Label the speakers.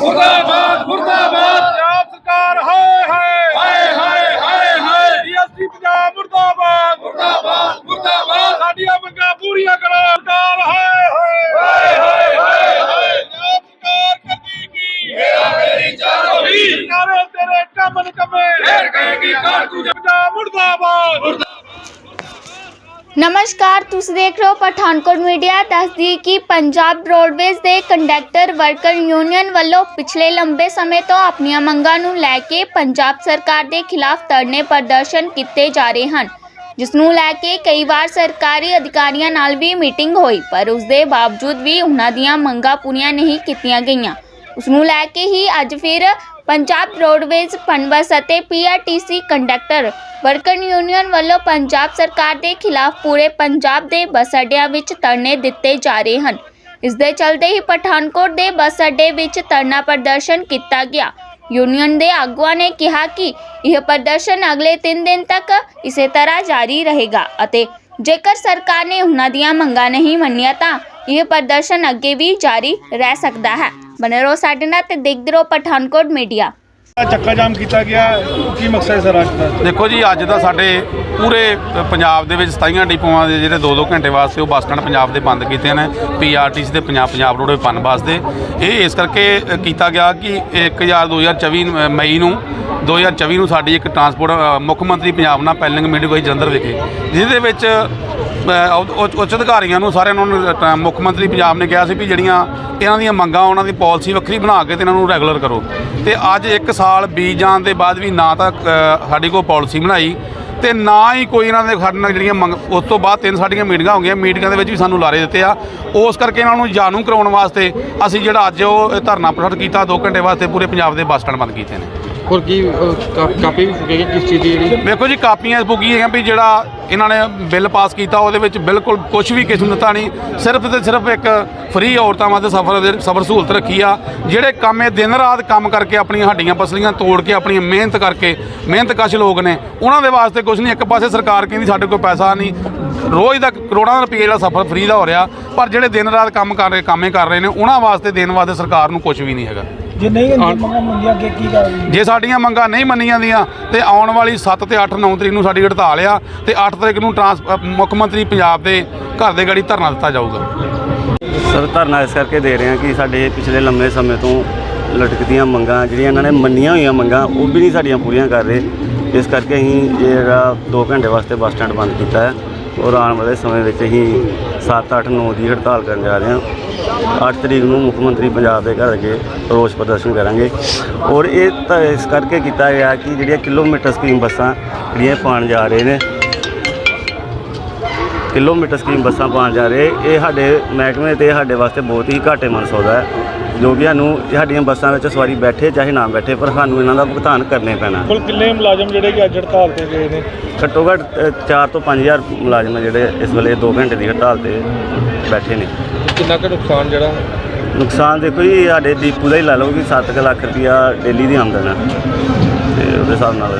Speaker 1: ਮੁਰਦਾਬਾਦ ਮੁਰਦਾਬਾਦ।
Speaker 2: ਪੰਜਾਬ ਸਰਕਾਰ ਹਾਏ ਹਾਏ।
Speaker 1: ਹਾਏ ਹਾਏ ਹਾਏ ਹਾਏ।
Speaker 2: ਡੀਐਸਪੀ ਪੰਜਾਬ ਮੁਰਦਾਬਾਦ।
Speaker 1: ਮੁਰਦਾਬਾਦ ਮੁਰਦਾਬਾਦ।
Speaker 2: ਸਾਡੀਆਂ ਮੰਗਾਂ ਪੂਰੀਆਂ ਕਰੋ ਸਰਕਾਰ ਹਾਏ ਹਾਏ।
Speaker 1: ਹਾਏ ਹਾਏ ਹਾਏ ਹਾਏ।
Speaker 2: ਪੰਜਾਬ ਸਰਕਾਰ ਕਰਦੀ ਕੀ?
Speaker 1: ਮੇਰਾ ਮੇਰੀ ਚਾਰੋ ਵੀ
Speaker 2: ਸਰਕਾਰੇ ਤੇਰੇ ਕੰਮ। ਨਿਕਮੇ
Speaker 1: ਫੇਰ ਕਹੇਗੀ ਕਾਰਤੂਜ
Speaker 2: ਪੰਜਾਬ ਮੁਰਦਾਬਾਦ।
Speaker 3: ਨਮਸਕਾਰ, ਤੁਸੀਂ ਦੇਖ ਰਹੇ ਹੋ ਪਠਾਨਕੋਟ ਮੀਡੀਆ। ਦੱਸਦੀ ਕਿ ਪੰਜਾਬ ਰੋਡਵੇਜ਼ ਦੇ ਕੰਡਕਟਰ ਵਰਕਰ ਯੂਨੀਅਨ ਵੱਲੋਂ ਪਿਛਲੇ ਲੰਬੇ ਸਮੇਂ ਤੋਂ ਆਪਣੀਆਂ ਮੰਗਾਂ ਨੂੰ ਲੈ ਕੇ ਪੰਜਾਬ ਸਰਕਾਰ ਦੇ ਖਿਲਾਫ ਧਰਨੇ ਪ੍ਰਦਰਸ਼ਨ ਕੀਤੇ ਜਾ ਰਹੇ ਹਨ, ਜਿਸ ਨੂੰ ਲੈ ਕੇ ਕਈ ਵਾਰ ਸਰਕਾਰੀ ਅਧਿਕਾਰੀਆਂ ਨਾਲ ਵੀ ਮੀਟਿੰਗ ਹੋਈ, ਪਰ ਉਸ ਦੇ ਬਾਵਜੂਦ ਵੀ ਉਹਨਾਂ ਦੀਆਂ ਮੰਗਾਂ ਪੂਰੀਆਂ ਨਹੀਂ ਕੀਤੀਆਂ ਗਈਆਂ। ਉਸ ਨੂੰ ਲੈ ਕੇ ਹੀ ਅੱਜ ਫਿਰ ਪੰਜਾਬ ਰੋਡਵੇਜ਼ ਪਨਬਸ ਅਤੇ ਪੀਆਰਟੀਸੀ ਕੰਡਕਟਰ ਵਰਕਰ ਯੂਨੀਅਨ ਵੱਲੋਂ ਪੰਜਾਬ ਸਰਕਾਰ ਦੇ ਖਿਲਾਫ ਪੂਰੇ ਪੰਜਾਬ ਦੇ ਬੱਸ ਅੱਡਿਆਂ ਵਿੱਚ ਧਰਨੇ ਦਿੱਤੇ ਜਾ ਰਹੇ ਹਨ ਇਸ ਦੇ ਚਲਦੇ ਹੀ ਪਠਾਨਕੋਟ ਦੇ ਬੱਸ ਅੱਡੇ ਵਿੱਚ ਧਰਨਾ ਪ੍ਰਦਰਸ਼ਨ ਕੀਤਾ ਗਿਆ ਯੂਨੀਅਨ ਦੇ ਆਗੂਆਂ ਨੇ ਕਿਹਾ ਕਿ ਇਹ ਪ੍ਰਦਰਸ਼ਨ ਅਗਲੇ 3 ਦਿਨ ਤੱਕ ਇਸੇ ਤਰ੍ਹਾਂ ਜਾਰੀ ਰਹੇਗਾ ਅਤੇ ਜੇਕਰ ਸਰਕਾਰ ਨੇ ਉਹਨਾਂ ਦੀਆਂ ਮੰਗਾਂ ਨਹੀਂ ਮੰਨੀਆਂ ਤਾਂ ਇਹ ਪ੍ਰਦਰਸ਼ਨ ਅੱਗੇ ਵੀ ਜਾਰੀ ਰਹਿ ਸਕਦਾ ਹੈ ਬਨੇ ਰਹੋ ਸਾਡੇ ਨਾਲ ਤੇ ਦੇਖਦੇ ਰਹੋ ਪਠਾਨਕੋਟ ਮੀਡੀਆ।
Speaker 2: ਚੱਕਾ ਜਾਮ ਕੀਤਾ ਗਿਆ? ਕੀ ਮਕਸਦ ਹੈ ਸਰ ਅੱਜ ਦਾ?
Speaker 4: ਦੇਖੋ ਜੀ ਅੱਜ ਦਾ ਸਾਡੇ ਪੂਰੇ ਪੰਜਾਬ ਦੇ ਵਿੱਚ 27 ਡਿਪੂਆਂ ਦੇ ਜਿਹੜੇ 2-2 ਘੰਟੇ ਵਾਸਤੇ ਉਹ ਬੱਸ ਸਟੈਂਡ ਪੰਜਾਬ ਦੇ ਬੰਦ ਕੀਤੇ ਨੇ ਪੀਆਰਟੀਸੀ ਤੇ ਪੰਜਾਬ ਪੰਜਾਬ ਰੋਡਵੇ ਪਨ ਬੱਸ ਦੇ। ਇਹ ਇਸ ਕਰਕੇ ਕੀਤਾ ਗਿਆ ਕਿ 1000 2024 ਨੂੰ, ਅ, ਮਈ ਨੂੰ 2024 ਨੂੰ ਸਾਡੀ ਇੱਕ ਟਰਾਂਸਪੋਰਟ ਮੁੱਖ ਮੰਤਰੀ ਪੰਜਾਬ ਨਾਲ ਪੈਲਿੰਗ ਮੀਟਿੰਗ ਹੋਈ ਜਲੰਧਰ ਵਿਖੇ ਜਿਹਦੇ ਵਿੱਚ ਉੱਚ- ਅਧਿਕਾਰੀਆਂ ਨੂੰ ਸਾਰਿਆਂ ਨੂੰ ਮੁੱਖ ਮੰਤਰੀ ਪੰਜਾਬ ਨੇ ਕਿਹਾ ਸੀ ਵੀ ਜਿਹੜੀਆਂ ਇਹਨਾਂ ਦੀਆਂ ਮੰਗਾਂ ਉਹਨਾਂ ਦੀ ਪਾਲਿਸੀ ਵੱਖਰੀ ਬਣਾ ਕੇ ਤੇ ਇਹਨਾਂ ਨੂੰ ਰੈਗੂਲਰ ਕਰੋ। ਤੇ ਅੱਜ 1 ਸਾਲ ਬੀਤ ਜਾਣ ਦੇ ਬਾਅਦ ਵੀ ਨਾ ਤਾਂ ਅ, ਸਾਡੀ ਕੋਈ ਪਾਲਿਸੀ ਬਣਾਈ ਤੇ ਨਾ ਹੀ ਕੋਈ ਇਹਨਾਂ ਦੇ ਸਾਡੇ ਨਾਲ ਜਿਹੜੀਆਂ ਮੰਗ ਉਸ ਤੋਂ ਬਾਅਦ ਤਿੰਨ ਸਾਡੀਆਂ ਮੀਟਿੰਗਾਂ ਹੋ ਗਈਆਂ ਮੀਟਿੰਗਾਂ ਦੇ ਵਿੱਚ ਵੀ ਸਾਨੂੰ ਲਾਰੇ ਦਿੱਤੇ ਆ। ਉਸ ਕਰਕੇ ਇਹਨਾਂ ਨੂੰ ਜਾਣੂ ਕਰਾਉਣ ਵਾਸਤੇ ਅਸੀਂ ਜਿਹੜਾ ਅੱਜ ਉਹ ਇਹ ਧਰਨਾ ਪ੍ਰਦਰਸ਼ਨ ਕੀਤਾ 2 ਘੰਟੇ ਵਾਸਤੇ ਪੂਰੇ ਪੰਜਾਬ ਦੇ ਬੱਸ ਸਟੈਂਡ ਬੰਦ ਕੀਤੇ ਨੇ।
Speaker 5: ਹੋਰ ਕੀ ਅਹ, ਕਾ- ਕਾਪੀ ਵੀ ਫੁਕੇਗੀ ਕਿਸ ਚੀਜ਼ ਦੀ ਜਿਹੜੀ?
Speaker 4: ਵੇਖੋ ਜੀ ਕਾਪੀਆਂ ਹੈਗੀਆਂ ਵੀ ਜਿਹੜਾ ਇਹਨਾਂ ਨੇ ਬਿੱਲ ਪਾਸ ਕੀਤਾ, ਉਹਦੇ ਵਿੱਚ ਬਿਲਕੁਲ ਕੁਝ ਵੀ ਕਿਸਮ ਦਿੱਤਾ ਨਹੀਂ। ਸਿਰਫ ਤੇ ਸਿਰਫ ਇੱਕ ਫ੍ਰੀ ਔਰਤਾਂ ਵਾਸਤੇ ਸਫਰ ਦੇ ਸਫਰ ਸਹੂਲਤ ਰੱਖੀ ਆ, ਜਿਹੜੇ ਕੰਮ ਇਹ ਦਿਨ ਰਾਤ ਕੰਮ ਕਰਕੇ ਆਪਣੀਆਂ ਹੱਡੀਆਂ ਪਸਲੀਆਂ ਤੋੜ ਕੇ ਆਪਣੀ ਮਿਹਨਤ ਕਰਕੇ, ਮਿਹਨਤ ਕਸ਼ ਲੋਕ ਨੇ, ਉਹਨਾਂ ਦੇ ਵਾਸਤੇ ਕੁਝ ਨਹੀਂ। ਇੱਕ ਪਾਸੇ ਸਰਕਾਰ ਕਹਿੰਦੀ ਸਾਡੇ ਕੋਲ ਪੈਸਾ ਨਹੀਂ, ਰੋਜ਼ ਦਾ ਕਰੋੜਾਂ ਰੁਪਏ ਜਿਹੜਾ ਸਫਰ ਫ੍ਰੀ ਦਾ ਹੋ ਰਿਹਾ, ਪਰ ਜਿਹੜੇ ਦਿਨ ਰਾਤ ਕੰਮ ਕਰ ਰਹੇ, ਕੰਮੇ ਕਰ ਰਹੇ ਨੇ, ਉਹਨਾਂ ਵਾਸਤੇ ਦੇਣ ਵਾਸਤੇ ਸਰਕਾਰ ਨੂੰ ਕੁਝ ਵੀ ਨਹੀਂ ਹੈਗਾ।
Speaker 2: ਜੇ ਨਹੀਂ ਮੰਗਾਂ ਮੰਗੀਆਂ ਅੱਗੇ ਕੀ ਕਰਾਂਗੇ
Speaker 4: ਜੇ ਸਾਡੀਆਂ ਮੰਗਾਂ ਨਹੀਂ ਮੰਨੀਆਂ ਜਾਂਦੀਆਂ ਤੇ ਆਉਣ ਵਾਲੀ 7 ਤੇ 8 9 ਤਰੀਕ ਨੂੰ ਸਾਡੀ ਹੜਤਾਲ ਆ ਤੇ 8 ਤਰੀਕ ਨੂੰ ਟਰਾਂਸ ਮੁੱਖ ਮੰਤਰੀ ਪੰਜਾਬ ਦੇ ਘਰ ਦੇ ਗਾੜੀ ਧਰਨਾ ਦਿੱਤਾ ਜਾਊਗਾ।
Speaker 6: ਸਰ ਧਰਨਾ ਇਸ ਕਰਕੇ ਦੇ ਰਹੇ ਹਾਂ ਕਿ ਸਾਡੇ ਪਿਛਲੇ ਲੰਮੇ ਸਮੇਂ ਤੋਂ ਲਟਕਦੀਆਂ ਮੰਗਾਂ ਜਿਹੜੀਆਂ ਇਹਨਾਂ ਨੇ ਮੰਨੀਆਂ ਹੋਈਆਂ ਮੰਗਾਂ ਉਹ ਵੀ ਨਹੀਂ ਸਾਡੀਆਂ ਪੂਰੀਆਂ ਕਰ ਰਹੇ। ਇਸ ਕਰਕੇ ਅਸੀਂ ਜਿਹੜਾ 2 ਘੰਟੇ ਵਾਸਤੇ ਬੱਸ ਸਟੈਂਡ ਬੰਦ ਕੀਤਾ ਹੈ। ਔਰ ਆਉਣ ਵਾਲੇ ਸਮੇਂ ਵਿੱਚ ਅਸੀਂ 7 8 9 ਦੀ ਹੜਤਾਲ ਕਰਨ ਜਾ ਰਹੇ ਹਾਂ। 8 ਤਰੀਕ ਨੂੰ ਮੁੱਖ ਮੰਤਰੀ ਪੰਜਾਬ ਦੇ ਘਰ ਅੱਗੇ ਰੋਸ ਪ੍ਰਦਰਸ਼ਨ ਕਰਾਂਗੇ। ਔਰ ਇਹ ਤਾਂ ਇਸ ਕਰਕੇ ਕੀਤਾ ਗਿਆ ਕਿ ਜਿਹੜੀਆਂ ਕਿਲੋਮੀਟਰ ਸਕੀਮ ਬੱਸਾਂ ਜਿਹੜੀਆਂ ਪਾਣ ਜਾ ਰਹੇ ਨੇ, ਕਿਲੋਮੀਟਰ ਸਕੀਮ ਬੱਸਾਂ ਪਾਉਣ ਜਾ ਰਹੇ, ਇਹ ਸਾਡੇ ਮਹਿਕਮੇ ਤੇ ਸਾਡੇ ਵਾਸਤੇ ਬਹੁਤ ਹੀ ਘਾਟੇ ਮਨ ਸੌਦਾ ਹੈ। ਜੋ ਕਿ ਸਾਨੂੰ ਸਾਡੀਆਂ ਬੱਸਾਂ ਵਿੱਚ ਸਵਾਰੀ ਬੈਠੇ ਚਾਹੇ ਨਾ ਬੈਠੇ ਪਰ ਸਾਨੂੰ ਇਹਨਾਂ ਦਾ ਭੁਗਤਾਨ ਕਰਨੇ ਪੈਣਾ।
Speaker 2: ਕੁੱਲ ਕਿੰਨੇ ਮੁਲਾਜ਼ਮ ਜਿਹੜੇ ਕਿ ਅੱਜ ਹੜਤਾਲ ਤੇ ਗਏ ਨੇ?
Speaker 6: ਘੱਟੋ ਘੱਟ 4 ਤੋਂ 5000 ਮੁਲਾਜ਼ਮ ਜਿਹੜੇ ਇਸ ਵੇਲੇ 2 ਘੰਟੇ ਦੀ ਹੜਤਾਲ ਤੇ ਬੈਠੇ ਨੇ।
Speaker 5: ਕਿੰਨਾ ਕੁ ਨੁਕਸਾਨ ਜਿਹੜਾ?
Speaker 6: ਨੁਕਸਾਨ ਦੇਖੋ ਜੀ ਸਾਡੇ ਡੀਪੂ ਦਾ ਹੀ ਲਾ ਲਓ ਕਿ 7 ਲੱਖ ਰੁਪਇਆ ਡੇਲੀ ਦੀ ਆਮਦਨ ਹੈ ਤੇ ਉਹਦੇ ਹਿਸਾਬ ਨਾਲ